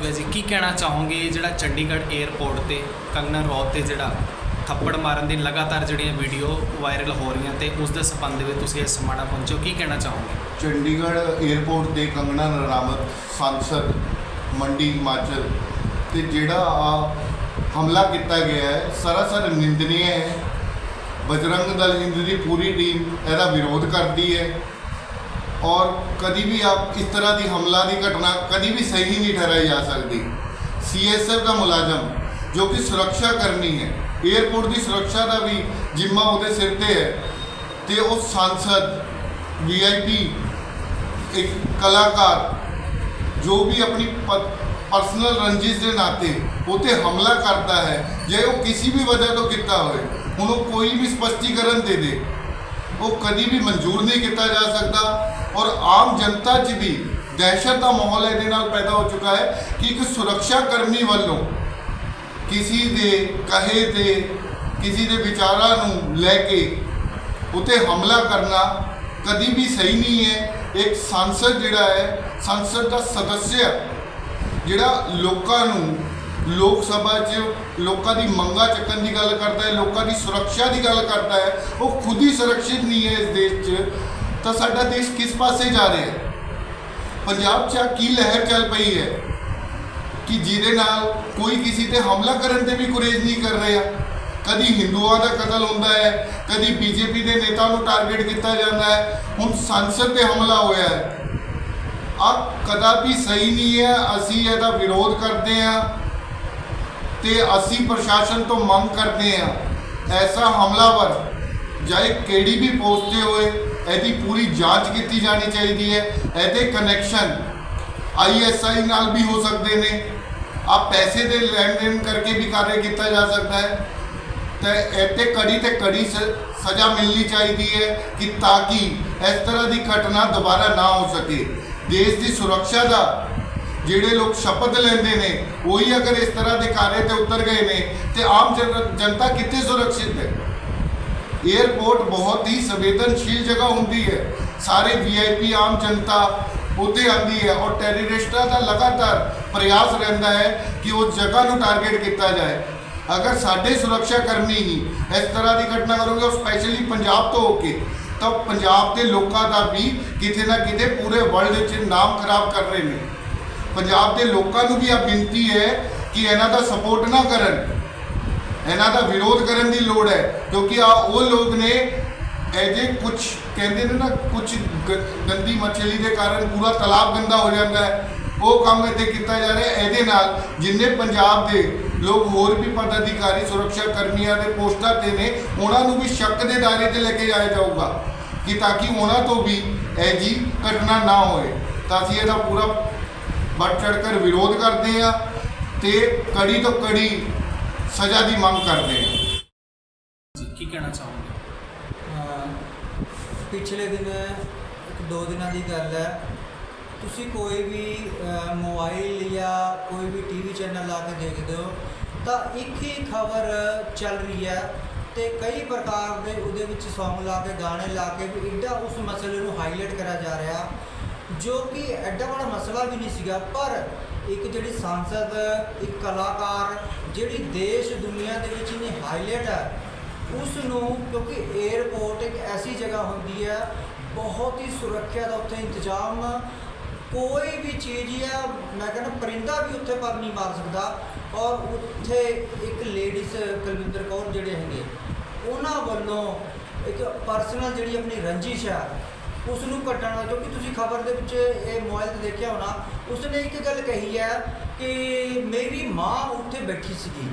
ਭਗਲਾ ਜੀ ਕੀ ਕਹਿਣਾ ਚਾਹੋਗੇ ਜਿਹੜਾ ਚੰਡੀਗੜ੍ਹ 에ਅਰਪੋਰਟ ਤੇ ਕੰਗਨਾ ਰੌਤ ਤੇ ਜਿਹੜਾ ਥੱਪੜ ਮਾਰਨ ਦੀ ਲਗਾਤਾਰ ਜਿਹੜੀਆਂ ਵੀਡੀਓ ਵਾਇਰਲ ਹੋ ਰਹੀਆਂ ਤੇ ਉਸ ਦੇ ਸੰਬੰਧ ਵਿੱਚ ਤੁਸੀਂ ਇਸ ਸਮਾਣਾ ਪਹੁੰਚੋ ਕੀ ਕਹਿਣਾ ਚਾਹੋਗੇ? ਚੰਡੀਗੜ੍ਹ 에ਅਰਪੋਰਟ ਤੇ ਕੰਗਨਾ ਨਰਾਮਤ ਸੰਸਦ ਮੰਡੀ ਹਿਮਾਚਲ ਤੇ ਜਿਹੜਾ ਆ ਹਮਲਾ ਕੀਤਾ ਗਿਆ ਹੈ, ਸਰਾਸਰ ਨਿੰਦਨੀय ਹੈ। ਬਜਰੰਗ ਦਲ ਦੀ ਪੂਰੀ ਟੀਮ ਇਹਦਾ ਵਿਰੋਧ ਕਰਦੀ ਹੈ। ਔਰ ਕਦੀ ਵੀ ਆਪ ਇਸ ਤਰ੍ਹਾਂ ਦੀ ਹਮਲਾ ਦੀ ਘਟਨਾ ਕਦੀ ਵੀ ਸਹੀ ਨਹੀਂ ਠਹਿਰਾਈ ਜਾ ਸਕਦੀ। ਸੀਐਸਐਫ ਦਾ ਮੁਲਾਜ਼ਮ ਜੋ ਕਿ ਸੁਰੱਖਿਆ ਕਰਨੀ ਹੈ 에ਅਰਪੋਰਟ ਦੀ ਸੁਰੱਖਿਆ ਦਾ ਵੀ ਜਿੰਮਾ ਉਹਦੇ ਸਿਰ ਤੇ ਹੈ ਤੇ ਉਹ ਸੰਸਦ ਵੀਆਈਪੀ ਇੱਕ ਕਲਾਕਾਰ ਜੋ ਵੀ ਆਪਣੀ ਪਰਸਨਲ ਰੰਜਿਸ਼ ਦੇ ਨਾਤੇ ਉਤੇ ਹਮਲਾ ਕਰਦਾ ਹੈ, ਜੇ ਉਹ ਕਿਸੇ ਵੀ ਵਜ੍ਹਾ ਤੋਂ ਕੀਤਾ ਹੋਵੇ, ਹੁਣ ਉਹ ਕੋਈ ਵੀ ਸਪਸ਼ਟੀਕਰਨ ਦੇ ਦੇ ਉਹ ਕਦੀ ਵੀ ਮਨਜ਼ੂਰ ਨਹੀਂ ਕੀਤਾ ਜਾ ਸਕਦਾ। ਔਰ ਆਮ ਜਨਤਾ 'ਚ ਵੀ ਦਹਿਸ਼ਤ ਦਾ ਮਾਹੌਲ ਇਹਦੇ ਨਾਲ ਪੈਦਾ ਹੋ ਚੁੱਕਾ ਹੈ ਕਿ ਇੱਕ ਸੁਰੱਖਿਆ ਕਰਮੀ ਵੱਲੋਂ ਕਿਸੇ ਦੇ ਕਹੇ ਤੇ ਕਿਸੇ ਦੇ ਵਿਚਾਰਾਂ ਨੂੰ ਲੈ ਕੇ ਉਤੇ ਹਮਲਾ ਕਰਨਾ ਕਦੀ ਵੀ ਸਹੀ ਨਹੀਂ ਹੈ। ਇੱਕ ਸੰਸਦ ਜਿਹੜਾ ਹੈ, ਸੰਸਦ ਦਾ ਸਦੱਸਿਆ ਜਿਹੜਾ ਲੋਕਾਂ ਨੂੰ ਲੋਕ ਸਭਾ 'ਚ ਲੋਕਾਂ ਦੀ ਮੰਗਾਂ ਚੱਕਣ ਦੀ ਗੱਲ ਕਰਦਾ ਹੈ, ਲੋਕਾਂ ਦੀ ਸੁਰੱਖਿਆ ਦੀ ਗੱਲ ਕਰਦਾ ਹੈ, ਉਹ ਖੁਦ ਹੀ ਸੁਰੱਖਿਅਤ ਨਹੀਂ ਹੈ ਇਸ ਦੇਸ਼ 'ਚ, ਤਾਂ ਸਾਡਾ ਦੇਸ਼ ਕਿਸ ਪਾਸੇ ਜਾ ਰਿਹਾ ਹੈ? ਪੰਜਾਬ 'ਚ ਆਹ ਕੀ ਲਹਿਰ ਚੱਲ ਪਈ ਹੈ? ਕਿ ਜਿਹਦੇ ਨਾਲ ਕੋਈ ਕਿਸੇ ਤੇ ਹਮਲਾ ਕਰਨ ਤੇ ਵੀ ਗੁਰੇਜ਼ ਨਹੀਂ ਕਰ ਰਿਹਾ? ਕਦੀ ਹਿੰਦੂਆਂ ਦਾ ਕਤਲ ਹੁੰਦਾ ਹੈ, ਕਦੀ ਬੀਜੇਪੀ ਦੇ ਨੇਤਾ ਨੂੰ ਟਾਰਗੇਟ ਕੀਤਾ ਜਾਂਦਾ ਹੈ, ਹੁਣ ਸੰਸਦ ਤੇ ਹਮਲਾ ਹੋਇਆ ਹੈ। ਆ ਕਦਾਪੀ ਸਹੀ ਨਹੀਂ ਹੈ, ਅਸੀਂ ਇਹਦਾ ਵਿਰੋਧ ਕਰਦੇ ਹਾਂ। ਤੇ ਅਸੀਂ ਪ੍ਰਸ਼ਾਸਨ ਤੋਂ ਮੰਗ ਕਰਦੇ ਹਾਂ, ਐਸਾ ਹਮਲਾਵਰ ਚਾਹੇ ਕਿਹੜੀ ਵੀ ਪੋਸਟ ਤੇ ਹੋਏ, ਇਹਦੀ ਪੂਰੀ ਜਾਂਚ ਕੀਤੀ ਜਾਣੀ ਚਾਹੀਦੀ ਹੈ। ਇਹਦੇ ਕਨੈਕਸ਼ਨ ਆਈਐਸਆਈ ਨਾਲ ਵੀ ਹੋ ਸਕਦੇ ਨੇ। ਆ ਪੈਸੇ ਦੇ ਲੈਣ ਦੇਣ ਕਰਕੇ ਵੀ ਕਾਰਜ ਕੀਤਾ ਜਾ ਸਕਦਾ ਹੈ। ਤੇ ਇੱਥੇ ਕੜੀ ਤੇ ਕੜੀ ਸ- ਸਜ਼ਾ ਮਿਲਣੀ ਚਾਹੀਦੀ ਹੈ ਕਿ ਤਾਂ ਕਿ ਇਸ ਤਰ੍ਹਾਂ ਦੀ ਘਟਨਾ ਦੁਬਾਰਾ ਨਾ ਹੋ ਸਕੇ। ਦੇਸ਼ ਦੀ ਸੁਰੱਖਿਆ ਦਾ ਜਿਹੜੇ ਲੋਕ ਸ਼ਪਥ ਲੈਂਦੇ ਨੇ, ਉਹੀ ਅਗਰ ਇਸ ਤਰ੍ਹਾਂ ਦੇ ਕਾਰੇ ਤੇ ਉਤਰ ਗਏ ਨੇ, ਤੇ ਆਮ ਜਨ- ਜਨਤਾ ਕਿੱਥੇ ਸੁਰੱਖਿਅਤ ਹੈ? 에ਅਰਪੋਰਟ ਬਹੁਤ ਹੀ ਸੰਵੇਦਨਸ਼ੀਲ ਜਗ੍ਹਾ ਹੁੰਦੀ ਹੈ। ਸਾਰੇ ਵੀਆਈਪੀ ਆਮ ਜਨਤਾ ਉੱਥੇ ਆਉਂਦੀ ਹੈ ਔਰ ਟੈਰਰਿਸਟਾਂ ਦਾ ਲਗਾਤਾਰ ਪ੍ਰਯਾਸ ਰਹਿੰਦਾ ਹੈ ਕਿ ਉਸ ਜਗ੍ਹਾ ਨੂੰ ਟਾਰਗੇਟ ਕੀਤਾ ਜਾਏ। ਅਗਰ ਸਾਡੇ ਸੁਰੱਖਿਆ ਕਰਮੀ ਹੀ ਇਸ ਤਰ੍ਹਾਂ ਦੀ ਘਟਨਾ ਕਰੋਗੇ, ਔਰ ਸਪੈਸ਼ਲੀ ਪੰਜਾਬ ਤੋਂ ਹੋ ਕੇ, ਤਾਂ ਪੰਜਾਬ ਦੇ ਲੋਕਾਂ ਦਾ ਵੀ ਕਿਤੇ ਨਾ ਕਿਤੇ ਪੂਰੇ ਵਰਲਡ ਵਿੱਚ ਨਾਮ ਖਰਾਬ ਕਰ ਰਹੇ ਨੇ। ਪੰਜਾਬ ਦੇ ਲੋਕਾਂ ਨੂੰ ਵੀ ਇਹ ਬੇਨਤੀ ਹੈ ਕਿ ਇਹਨਾਂ ਦਾ ਸਪੋਰਟ ਨਾ ਕਰਨ। ਇਹਨਾਂ ਦਾ ਵਿਰੋਧ ਕਰਨ ਦੀ ਲੋੜ ਹੈ, ਕਿਉਂਕਿ ਆ ਉਹ ਲੋਕ ਨੇ, ਇਹ ਜੇ ਕੁਝ ਕਹਿੰਦੇ ਨੇ ਨਾ ਕੁਝ ਗੰਦੀ ਮੱਛਲੀ ਦੇ ਕਾਰਨ ਪੂਰਾ ਤਲਾਬ ਗੰਦਾ ਹੋ ਜਾਂਦਾ ਹੈ। ਉਹ ਕੰਮ ਇੱਥੇ ਕੀਤਾ ਜਾ ਰਿਹਾ ਇਹਦੇ ਨਾਲ ਜਿੰਨੇ ਪੰਜਾਬ ਦੇ ਲੋਕ ਹੋਰ ਵੀ ਪਦ ਅਧਿਕਾਰੀ ਸੁਰੱਖਿਆ ਕਰਮੀਆਂ ਦੇ ਪੋਸਟਾਂ ਤੇ ਨੇ, ਉਹਨਾਂ ਨੂੰ ਵੀ ਸ਼ੱਕ ਦੇ ਦਾਇਰੇ 'ਤੇ ਲੈ ਕੇ ਜਾਇਆ ਜਾਊਗਾ ਕਿ ਤਾਂ ਕਿ ਉਹਨਾਂ ਤੋਂ ਵੀ ਇਹ ਜੀ ਘਟਨਾ ਨਾ ਹੋਏ। ਤਾਂ ਅਸੀਂ ਇਹਦਾ ਪੂਰਾ ਚੜ੍ਹ ਕਰ ਵਿਰੋਧ ਕਰਦੇ ਆ ਤੇ ਕੜੀ ਤੋਂ ਕੜੀ ਸਜ਼ਾ ਦੀ ਮੰਗ ਕਰਦੇ ਆ। ਜੀ ਕੀ ਕਹਿਣਾ ਚਾਹੋਗੇ? ਅਹ ਪਿਛਲੇ ਦਿਨ ਇੱਕ ਦੋ ਦਿਨਾਂ ਦੀ ਗੱਲ ਹੈ। ਤੁਸੀਂ ਕੋਈ ਵੀ ਮੋਬਾਈਲ ਜਾਂ ਕੋਈ ਵੀ ਟੀਵੀ ਚੈਨਲ ਲਾ ਕੇ ਦੇਖਦੇ ਹੋ ਤਾਂ ਇੱਕ ਹੀ ਖਬਰ ਚੱਲ ਰਹੀ ਹੈ ਤੇ ਕਈ ਪ੍ਰਕਾਰ ਦੇ ਉਹਦੇ ਵਿੱਚ Song ਲਾ ਕੇ ਗਾਣੇ ਲਾ ਕੇ ਵੀ ਇੱਡਾ ਉਸ ਮਸਲੇ ਨੂੰ ਹਾਈਲਾਈਟ ਕਰਿਆ ਜਾ ਰਿਹਾ। ਜੋ ਕਿ ਐਡਾ ਬੜਾ ਮਸਲਾ ਵੀ ਨਹੀਂ ਸੀਗਾ, ਪਰ ਇੱਕ ਜਿਹੜੀ ਸੰਸਦ, ਇੱਕ ਕਲਾਕਾਰ, ਜਿਹੜੀ ਦੇਸ਼, ਦੁਨੀਆ ਦੇ ਵਿੱਚ ਇਹਨੇ ਹਾਈਲਾਈਟ ਹੈ ਉਸ ਨੂੰ ਕਿਉਂਕਿ 에ਅਰਪੋਰਟ ਇੱਕ ਐਸੀ ਜਗ੍ਹਾ ਹੁੰਦੀ ਹੈ, ਬਹੁਤ ਹੀ ਸੁਰੱਖਿਆ ਦਾ ਉੱਥੇ ਇੰਤਜ਼ਾਮ, ਕੋਈ ਵੀ ਚੀਜ਼ ਆ ਮੈਂ ਕਹਿੰਦਾ ਪਰਿੰਦਾ ਵੀ ਉੱਥੇ ਪਰ ਨਹੀਂ ਮਾਰ ਸਕਦਾ, ਔਰ ਉੱਥੇ ਇੱਕ ਲੇਡੀਜ਼ ਕੁਲਵਿੰਦਰ ਕੌਰ ਜਿਹੜੇ ਹੈਗੇ, ਉਹਨਾਂ ਵੱਲੋਂ ਇੱਕ ਪਰਸਨਲ ਜਿਹੜੀ ਆਪਣੀ ਰੰਜਿਸ਼ ਆ ਉਸ ਨੂੰ ਕੱਟਣ ਕਿਉਂਕਿ ਤੁਸੀਂ ਖਬਰ ਦੇ ਵਿੱਚ ਇਹ ਮੋਬਾਈਲ ਤੇ ਦੇਖਿਆ ਹੋਣਾ, ਉਸਨੇ ਇੱਕ ਗੱਲ ਕਹੀ ਹੈ ਕਿ ਮੇਰੀ ਮਾਂ ਉੱਥੇ ਬੈਠੀ ਸੀਗੀ,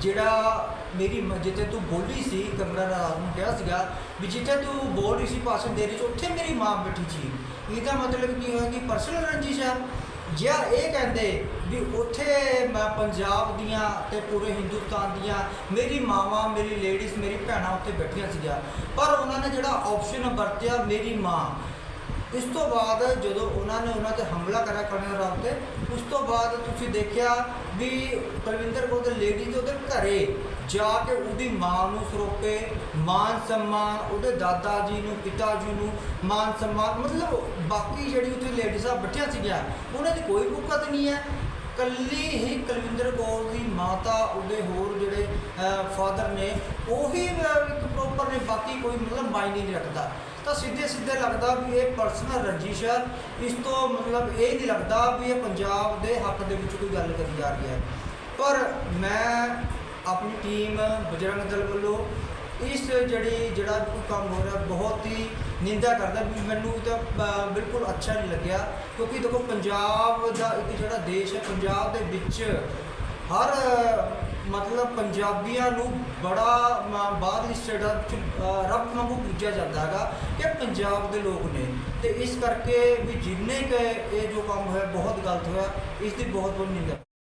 ਜਿਹੜਾ ਮੇਰੀ ਜਿੱਥੇ ਤੂੰ ਬੋਲੀ ਸੀ, ਕਮਰਾ ਰਾਤ ਨੂੰ ਕਿਹਾ ਸੀਗਾ ਵੀ ਜਿੱਥੇ ਤੂੰ ਬੋਲ ਰਹੀ ਸੀ ਭਾਸ਼ਣ ਦੇ ਰਹੀ ਸੀ ਉੱਥੇ ਮੇਰੀ ਮਾਂ ਬੈਠੀ ਸੀ। ਇਹਦਾ ਮਤਲਬ ਕੀ ਹੋਇਆ ਕਿ ਪਰਸਨਲ ਰੰਜਿਸ਼ ਹੈ। ਜਾਂ ਇਹ ਕਹਿੰਦੇ ਵੀ ਉੱਥੇ ਮੈਂ ਪੰਜਾਬ ਦੀਆਂ ਤੇ ਪੂਰੇ ਹਿੰਦੁਸਤਾਨ ਦੀਆਂ ਮੇਰੀ ਮਾਵਾਂ, ਮੇਰੀ ਲੇਡੀਜ਼ ਮੇਰੀ ਭੈਣਾਂ ਉੱਥੇ ਬੈਠੀਆਂ ਸੀਗੀਆਂ। ਪਰ ਉਹਨਾਂ ਨੇ ਜਿਹੜਾ ਆਪਸ਼ਨ ਵਰਤਿਆ, ਮੇਰੀ ਮਾਂ ਇਸ ਤੋਂ ਬਾਅਦ ਜਦੋਂ ਉਹਨਾਂ ਨੇ ਉਹਨਾਂ ਤੇ ਹਮਲਾ ਕਰਿਆ ਕਰਨ ਰਾਤ ਤੇ, ਉਸ ਤੋਂ ਬਾਅਦ ਤੁਸੀਂ ਦੇਖਿਆ ਵੀ ਪਰਵਿੰਦਰ ਕੌਰ ਦੇ ਲੇਡੀ ਦੇ ਉਹਦੇ ਘਰੇ ਜਾ ਕੇ ਉਹਦੀ ਮਾਂ ਨੂੰ ਸਰੋਪੇ ਮਾਨ ਸਨਮਾਨ, ਉਹਦੇ ਦਾਦਾ ਜੀ ਨੂੰ, ਪਿਤਾ ਜੀ ਨੂੰ ਮਾਨ ਸਨਮਾਨ, ਮਤਲਬ ਬਾਕੀ ਜਿਹੜੀ ਉੱਥੇ ਲੇਡੀਜ਼ਾਂ ਬੈਠੀਆਂ ਸੀਗੀਆਂ, ਉਹਨਾਂ ਦੀ ਕੋਈ ਭੁੱਖਤ ਨਹੀਂ ਹੈ। ਕੱਲੀ ਹੀ ਕੁਲਵਿੰਦਰ ਕੌਰ ਦੀ ਮਾਤਾ, ਉਹਦੇ ਹੋਰ ਜਿਹੜੇ ਫਾਦਰ ਨੇ, ਉਹੀ ਇੱਕ ਪ੍ਰੋਪਰ ਨੇ, ਬਾਕੀ ਕੋਈ ਮਤਲਬ ਮਾਇਨੇ ਨਹੀਂ ਰੱਖਦਾ। ਤਾਂ ਸਿੱਧੇ ਸਿੱਧੇ ਲੱਗਦਾ ਵੀ ਇਹ ਪਰਸਨਲ ਰੰਜਿਸ਼ ਹੈ ਇਸ ਤੋਂ ਮਤਲਬ ਇਹ ਨਹੀਂ ਲੱਗਦਾ ਵੀ ਇਹ ਪੰਜਾਬ ਦੇ ਹੱਕ ਦੇ ਵਿੱਚ ਕੋਈ ਗੱਲ ਕਰੀ ਜਾ ਰਹੀ ਹੈ। ਪਰ ਮੈਂ ਆਪਣੀ ਟੀਮ ਬਜਰੰਗ ਦਲ ਵੱਲੋਂ ਇਸ ਜਿਹੜੀ, ਜਿਹੜਾ ਕੋਈ ਕੰਮ ਹੋ ਰਿਹਾ, ਬਹੁਤ ਹੀ ਨਿੰਦਾ ਕਰਦਾ ਵੀ ਮੈਨੂੰ ਤਾਂ ਬਿਲਕੁਲ ਅੱਛਾ ਨਹੀਂ ਲੱਗਿਆ। ਕਿਉਂਕਿ ਦੇਖੋ, ਪੰਜਾਬ ਦਾ ਇੱਕ ਜਿਹੜਾ ਦੇਸ਼ ਹੈ, ਪੰਜਾਬ ਦੇ ਵਿੱਚ ਹਰ ਮਤਲਬ ਪੰਜਾਬੀਆਂ ਨੂੰ ਬੜਾ ਮ- ਬਾਹਰਲੀ ਸਟੇਟਾਂ ਚ ਅ, ਰੱਬ ਵਾਂਗੂ ਪੂਜਿਆ ਜਾਂਦਾ ਹੈਗਾ ਕਿ ਪੰਜਾਬ ਦੇ ਲੋਕ ਨੇ। ਤੇ ਇਸ ਕਰਕੇ ਵੀ ਜਿੰਨੇ ਕੁ ਇਹ ਜੋ ਕੰਮ ਹੋਇਆ ਬਹੁਤ ਗਲਤ ਹੋਇਆ ਇਸ ਦੀ ਬਹੁਤ ਬਹੁਤ ਨਿੰਦਾ।